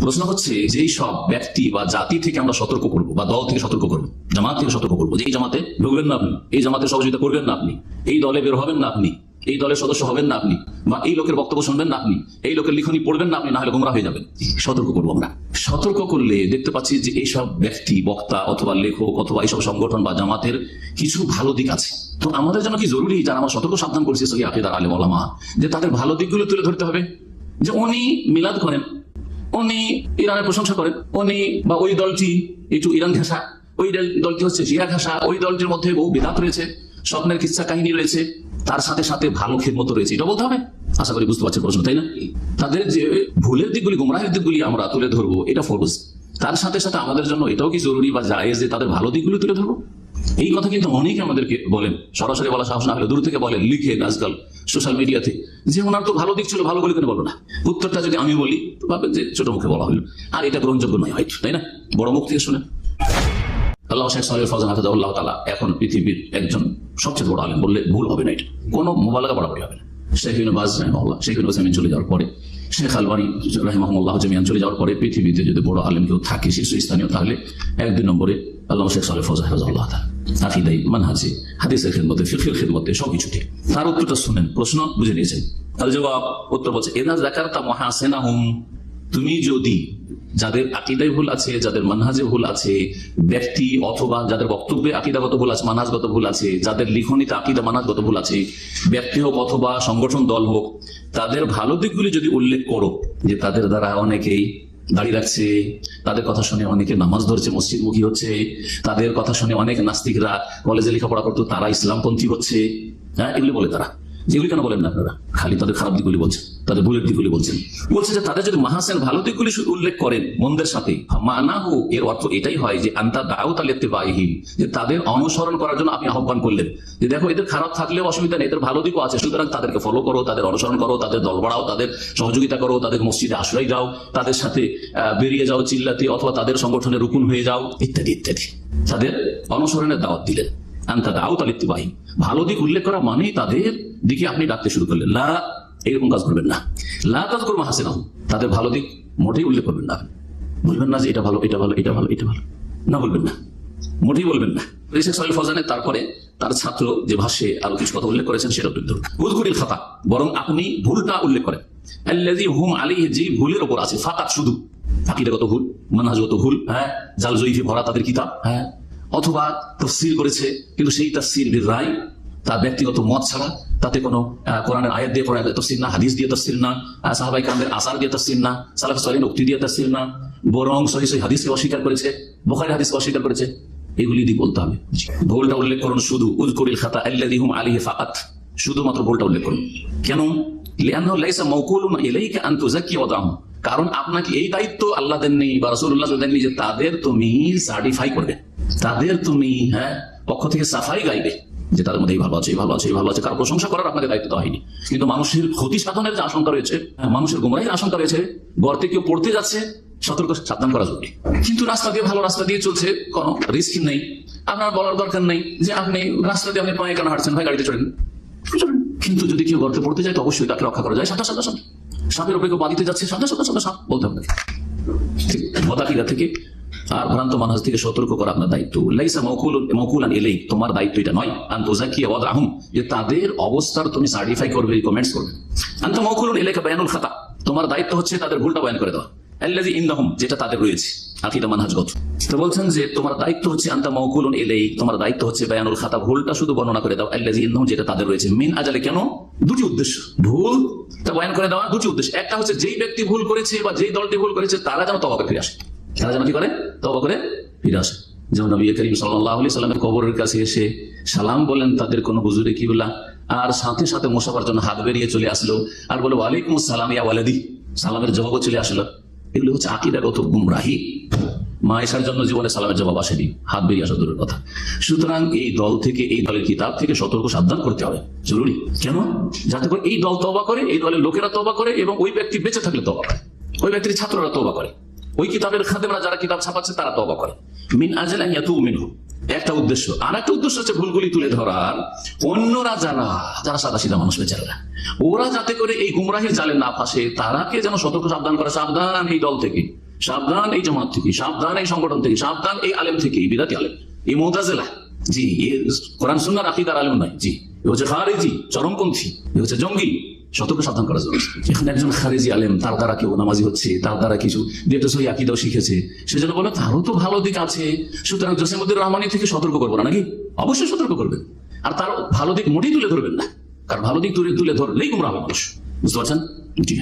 প্রশ্ন হচ্ছে যেই সব ব্যক্তি বা জাতি থেকে আমরা সতর্ক করব বা দল থেকে সতর্ক করব, জামাত থেকে সতর্ক করব যে এই জামাতে ঢুকবেন না আপনি, এই জামাতে সহযোগিতা করবেন না আপনি, এই দলে বের হবেন না আপনি, এই দলের সদস্য হবেন না আপনি বা এই লোকের বক্তব্য শুনবেন না আপনি, এই লোকের লিখনি পড়বেন না আপনি না হলে গোমরা হয়ে যাবেন। সতর্ক করব আমরা। সতর্ক করলে দেখতে পাচ্ছি যে এইসব ব্যক্তি, বক্তা অথবা লেখক অথবা এইসব সংগঠন বা জামাতের কিছু ভালো দিক আছে। তো আমাদের জন্য কি জরুরি যারা আমার সতর্ক সাবধান করছে সহি আকিদার আলেম যে তাদের ভালো দিকগুলো তুলে ধরতে হবে? যে উনি মিলাদ করেন। উনি ইরানের প্রশংসা করেন। উনি বা ওই দলটি একটু ইরান ঘেঁষা। ওই দলটি হচ্ছে জিয়া ঘেঁষা। ওই দলটির মধ্যে বহু বিধাত রয়েছে, স্বপ্নের কিচ্ছা কাহিনী রয়েছে। তার সাথে সাথে ভালো খেদমত রয়েছে। এটা বলতে হবে? আশা করি বুঝতে পারছেন প্রশ্ন, তাই না? তাদের যে ভুলের দিকগুলি, গুমরাহের দিকগুলি আমরা তুলে ধরবো, এটা ফরজ। তার সাথে সাথে আমাদের জন্য এটাও কি জরুরি বা জায়েজ যে তাদের ভালো দিকগুলি তুলে ধরবো? এই কথা কিন্তু অনেকে আমাদেরকে বলেন। সরাসরি বলা সাহস না হলে দূর থেকে বলেন লিখে আজকাল সোশ্যাল মিডিয়াতে যে ওনার তো ভালো দিক ছিল, ভালো বলে কেন বলো না? উত্তরটা যদি আমি বলি, তো ভাববেন যে ছোট মুখে বলা হলো। আর এটা গ্রহণযোগ্য নয় হয়তো, তাই না? বড় মুখ থেকে শুনে আল্লাহ শেখ সাহেব তালা এখন পৃথিবীর একজন সবচেয়ে বড় আলেম বললে ভুল হবে না এটা। কোনো মোবাইলকা বরাবরই হবে না। শেখ রহমাল্লাহ শেখ চলে যাওয়ার পরে, শেখ আলবানি রাহিমাহুল্লাহ চলে যাওয়ার পরে পৃথিবীতে যদি বড় আলেম কেউ থাকে শীর্ষস্থানীয় তাহলে এক দুই নম্বরে আল্লাহ শেখ সাহেব ফজান হাফিজাউল্লাহ তালা আকিদাই মানহাজি, হাদিসের খেদমতে ফিরফির খেদমতে সব কিছুতে তার উত্তরটা শুনেন, প্রশ্ন বুঝে নিয়েছেন। তাহলে জবাব, উত্তর বলছে, এনা জাকারতা মহাসেনা হুম তুমি যদি যাদের আকিদায় ভুল আছে, যাদের মানহাজে ভুল আছে, ব্যক্তি অথবা যাদের বক্তব্যে আকিদাগত ভুল আছে, মানহাজগত ভুল আছে, যাদের লিখনিতে আকিদা, মানহাজগত ভুল আছে, ব্যক্তি হোক অথবা সংগঠন, দল হোক, তাদের ভালো দিকগুলি যদি উল্লেখ করো, যে তাদের দ্বারা অনেকেই দাঁড়িয়ে রাখছে। তাদের কথা শুনে অনেকে নামাজ ধরছে, মসজিদমুখী হচ্ছে। তাদের কথা শুনে অনেক নাস্তিকরা কলেজে লেখাপড়া করতো, তারা ইসলামপন্থী হচ্ছে। হ্যাঁ এগুলি বলে তারা। যেগুলি কেন বলেন না আপনারা? খালি তাদের খারাপ দিকগুলি বলছেন। তাদের ভুলের দিকগুলি বলছেন। বলছে যে তাদের যদি মাহাসেন ভালো দিকগুলি উল্লেখ করেন মন্দের সাথে মানা হো এর অর্থ এটাই হয় যে আন্তা দাও তালেতে বাহিহীন যে তাদের অনুসরণ করার জন্য আপনি আহ্বান করলেন। যে দেখো, এদের খারাপ থাকলেও অসুবিধা নেই, এদের ভালো দিকও আছে, সুতরাং তাদেরকে ফলো করো, তাদের অনুসরণ করো, তাদের দল বাড়াও, তাদের সহযোগিতা করো, তাদের মসজিদে আশ্রয় যাও, তাদের সাথে বেরিয়ে যাও, চিল্লাতে অথবা তাদের সংগঠনে রুকুন হয়ে যাও, ইত্যাদি ইত্যাদি। তাদের অনুসরণের দাওয়াত দিলেন। আন্তা দাও তালিত্তি বাহিনী ভালো দিক উল্লেখ করা মানেই তাদের দিকে আপনি ডাকতে শুরু করলেন। লা এরকম কাজ করবেন না। লা কাজ করব হাসে না তাদের ভালো দিক মোটেই উল্লেখ করবেন না। বলবেন না যে এটা ভালো এটা ভালো এটা ভালো এটা ভালো। না বলবেন না। মোটেই বলবেন না। শেখ তারপরে তার ছাত্র যে ভাষ্যে আরও কিছু কথা উল্লেখ করেছেন সেটা তুলে ধরুন বরং আপনি ভুলটা উল্লেখ করেন। হুম আলী যে ভুলের ওপর আছে, ফাকাত শুধু। আকিদাগত ভুল, মানহাজগত ভুল হ্যাঁ? জাল জয়ীফে ভরা তাদের কিতাব হ্যাঁ? অথবা তফসির করেছে, কিন্তু সেই তফসির রায়, তার ব্যক্তিগত মত ছাড়া তাতে কোনো কোরআনের আয়াত দিয়ে, কোরআনের তফসির না, হাদিস দিয়ে তফসির না সাহাবাই কামদের আসার দিয়ে তফসির না, সালাফ সালিন উক্তি দিয়ে তফসির না, বরং সহি সহি হাদিসকে অস্বীকার করেছে, বোখারি হাদিসকে অস্বীকার করেছে, এগুলি দিয়ে বলতে হবে। ভুলটা উল্লেখ করুন শুধু উজকুরিল খাতা আল্লাযীহুম আলাইহি ফাকাত, শুধুমাত্র ভুলটা উল্লেখ করুন। কেন? লিআন্নাহু লাইসা মাওকুলুন ইলাইকা আন তুযাক্কি ওয়াদাহু কারণ আপনাকে এই দায়িত্ব আল্লাহ দেননি বা রাসূলুল্লাহ দেননি যে তাদের তুমি সার্টিফাই করবে। তাদের তুমি হ্যাঁ পক্ষ থেকে সাফাই গাইবে। যে তাদের মধ্যে এই ভালো আছে এই ভালো আছে এই ভালো আছে কারও প্রশংসা করার আপনাকে দায়িত্ব হয়নি। কিন্তু মানুষের ক্ষতি সাধনের যে আশঙ্কা রয়েছে হ্যাঁ, মানুষের গুমরাহির আশঙ্কা রয়েছে গর্তে কেউ পড়তে যাচ্ছে সতর্ক সাবধান করা জরুরি। কিন্তু রাস্তা দিয়ে ভালো রাস্তা দিয়ে চলছে কোনো রিস্ক নেই। আপনার বলার দরকার নেই যে আপনি রাস্তা দিয়ে আপনি পায়ে কেন হাঁটছেন? ভাই গাড়িতে চড়েন। কিন্তু যদি কেউ গর্তে পড়তে যায় তো অবশ্যই তাকে রক্ষা করা যায়। সাদা সাদা সাদা সাপের উপরে কেউ বাদিতে যাচ্ছে সাদা সাদা সাদা সাপ বলতে হবে ঠিক বদাকিরা থেকে আর ভ্রান্ত মানুষ থেকে সতর্ক করা আপনার দায়িত্ব। লাইসা মকুল মকুলান এলেই তোমার দায়িত্ব এটা নয়। আন্তজাকি আওয়াজ আহম যে তাদের অবস্থার তুমি সার্টিফাই করবে কমেন্টস করবে। আন্ত মকুলুন এলাকা বায়ানুল খাতা, তোমার দায়িত্ব হচ্ছে তাদের ভুলটা বয়ান করে দেওয়া। আল্লাযী ইনদাহুম, যেটা তাদের রয়েছে আকিদা তো বলছেন যে, তোমার দায়িত্ব হচ্ছে আন্তা এলেই তোমার দায়িত্ব হচ্ছে বায়ানুল খাতা, ভুলটা শুধু বর্ণনা করে দাও। আল্লাযী ইনদাহুম, যেটা তাদের রয়েছে। মিন আজালে কেন? দুটি উদ্দেশ্য। ভুল, তা বয়ান করে দেওয়া, দুটি উদ্দেশ্য। একটা হচ্ছে যেই ব্যক্তি ভুল করেছে বা যেই দলটি ভুল করেছে, তারা যেন তবা করে ফিরে আসে। তারা যেন কি করে? তবা করে ফিরে আসে। যেমন নবী করিম সাল্লাহ কবরের কাছে এসে সালাম বলেন তাদের কোনো হুজুরে কি বলা আর সাথে সাথে মোসাফার জন্য হাত বেরিয়ে চলে আসলো আর বলে ওয়ালাইকুম সালাম ইয়া ওয়ালাদি। সালামের জবাবও চলে আসলো। এগুলো হচ্ছে আকিদাগত গুমরাহি মায়েশার জন্য জীবনে সালামের জবাব আসেনি। হাত বেরিয়ে আসা দূরের কথা। সুতরাং এই দল থেকে, এই দলের কিতাব থেকে সতর্ক সাবধান করতে হবে। জরুরি। কেন? যাতে করে এই দল তবা করে, এই দলের লোকেরা তবা করে এবং ওই ব্যক্তি বেঁচে থাকলে তবা করে। ওই ব্যক্তির ছাত্ররা তবা করে। ওই কিতাবের খাদেমরা যারা কিতাব ছাপাচ্ছে, তারা তবা করে। মিন আজেল মিনহু। একটা উদ্দেশ্য। আর একটা উদ্দেশ্য হচ্ছে ভুলগুলি তুলে ধরার। অন্যরা যারা যারা সাদা সিধা মানুষ বেচারা ওরা যাতে করে এই গুমরাহির জালে না ফাঁসে, তারাকে যেন সতর্ক, সাবধান করে। সাবধান এই দল থেকে, সাবধান এই জামাত থেকে, সাবধান এই সংগঠন থেকে, সাবধান এই আলেম থেকে, এই বিদাতি আলেম। এই মোতাজেলা। জি কোরআন সুন্নার আকিদার আলেম নয়। জি, এ হচ্ছে খারেজি, চরমপন্থী, এ হচ্ছে জঙ্গি। সতর্ক সাবধান করা জরুরি। এখানে একজন খারেজি আলেম, তার দ্বারা কেউ নামাজি হচ্ছে, তার দ্বারা কিছু দিয়ে সহি আকিদাও শিখেছে, সেজন্য বলে তারও তো ভালো দিক আছে। সুতরাং জসিমুদ্দিন রহমানি থেকে সতর্ক করব না নাকি? অবশ্যই সতর্ক করবেন। আর তার ভালো দিক মোটেই তুলে ধরবেন না। কারণ ভালো দিক তুলে তুলে ধরলেই গুমরা মানুষ। বুঝতে পারছেন?